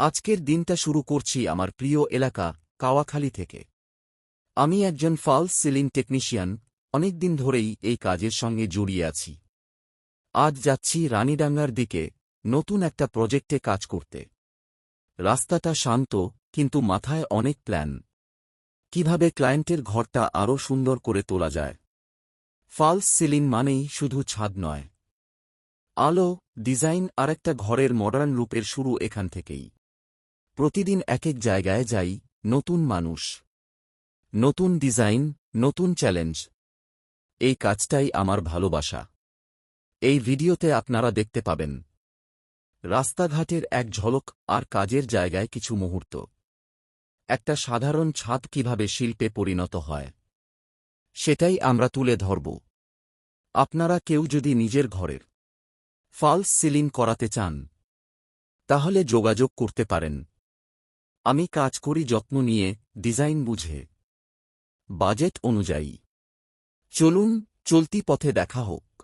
আজকের দিনটা শুরু করছি আমার প্রিয় এলাকা, কাওয়াখালী থেকে। আমি একজন ফালস সিলিং টেকনিশিয়ান, অনেকদিন ধরেই এই কাজের সঙ্গে জড়িয়ে আছি। আজ যাচ্ছি রানীডাঙ্গার দিকে, নতুন একটা প্রজেক্টে কাজ করতে। রাস্তাটা শান্ত, কিন্তু মাথায় অনেক প্ল্যান। কীভাবে ক্লায়েন্টের ঘরটা আরও সুন্দর করে তোলা যায়? ফালস সিলিং মানেই শুধু ছাদ নয়। আলো, ডিজাইন আর একটা ঘরের মডার্ন রূপের শুরু এখান থেকেই। প্রতিদিন এক এক জায়গায় যাই, নতুন মানুষ। নতুন ডিজাইন, নতুন চ্যালেঞ্জ। এই কাজটাই আমার ভালোবাসা। এই ভিডিওতে আপনারা দেখতে পাবেন। রাস্তাঘাটের এক ঝলক আর কাজের জায়গায় কিছু মুহূর্ত। একটা সাধারণ ছাদ কীভাবে শিল্পে পরিণত হয়। সেটাই আমরা তুলে ধরব। আপনারা কেউ যদি নিজের ঘরের ফলস সিলিং করাতে চান, তাহলে যোগাযোগ করতে পারেন। আমি কাজ করি যত্ন নিয়ে ডিজাইন বুঝে। বাজেট অনুযায়ী। চলুন চলতি পথে দেখা হোক।